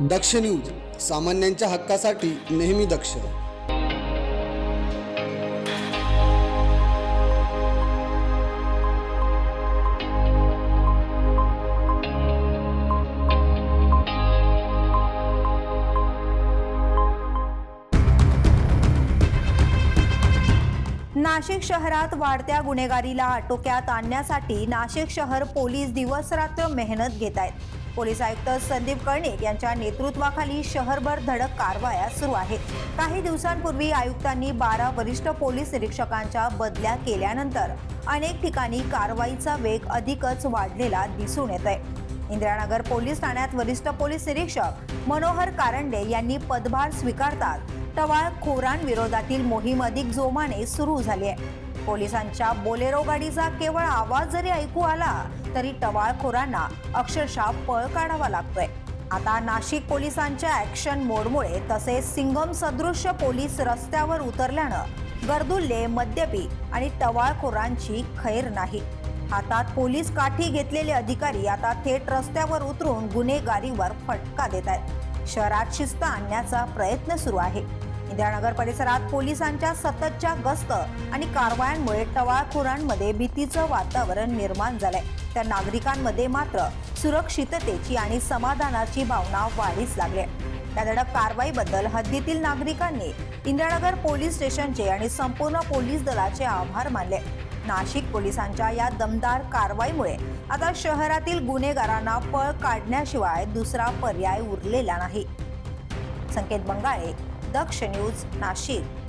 दक्ष news सामान्यांच्या हक्कासाठी नेहमी दक्ष. नाशिक शहरात वाढत्या गुन्हेगारीला आटोक्यात आणण्यासाठी नाशिक शहर पोलीस दिवसरात्र मेहनत घेत आहेत. पोलीस आयुक्त संदीप कर्णिक यांच्या नेतृत्वाखाली शहरभर धडक कारवाया सुरू आहेत. काही दिवसांपूर्वी आयुक्तांनी बारा वरिष्ठ पोलीस निरीक्षकांच्या बदल्या केल्यानंतर अनेक ठिकाणी कारवाईचा वेग अधिकच वाढलेला दिसून येत आहे इंदिरानगर पोलीस ठाण्यात वरिष्ठ पोलीस निरीक्षक मनोहर कारंडे यांनी पदभार स्वीकारतात टवाळखोरांविरोधातील मोहीम अधिक जोमाने सुरू झाली आहे. पोलिसांच्या बोलेरो गाडीचा केवळ आवाज जरी ऐकू आला तरी टवाळखोरांना अक्षरशः पळ काढावा लागतोय. आता नाशिक पोलिसांच्या ऍक्शन मोडमुळे तसेच सिंगम सदृश्य पोलीस रस्त्यावर उतरल्यानं गर्दुल्ले मद्यपी आणि टवाळखोरांची खैर नाही. हातात पोलीस काठी घेतलेले अधिकारी आता थेट रस्त्यावर उतरून गुन्हेगारीवर फटका देत आहेत शहरात शिस्त आणण्याचा प्रयत्न सुरू आहे. इंदिरानगर परिसरात पोलिसांच्या सततच्या गस्त आणि कारवायांमुळे टवाळखोरांमध्ये भीतीचं वातावरण निर्माण झालंय. तर नागरिकांमध्ये मात्र सुरक्षिततेची आणि समाधानाची भावना वाढीस लागली आहे. या धडक कारवाईबद्दल हद्दीतील नागरिकांनी इंदिरानगर पोलीस स्टेशनचे आणि संपूर्ण पोलीस दलाचे आभार मानले. नाशिक पोलिसांच्या या दमदार कारवाईमुळे आता शहरातील गुन्हेगारांना पळ काढण्याशिवाय दुसरा पर्याय उरलेला नाही. संकेत बंगाळे दक्ष न्यूज नाशिक.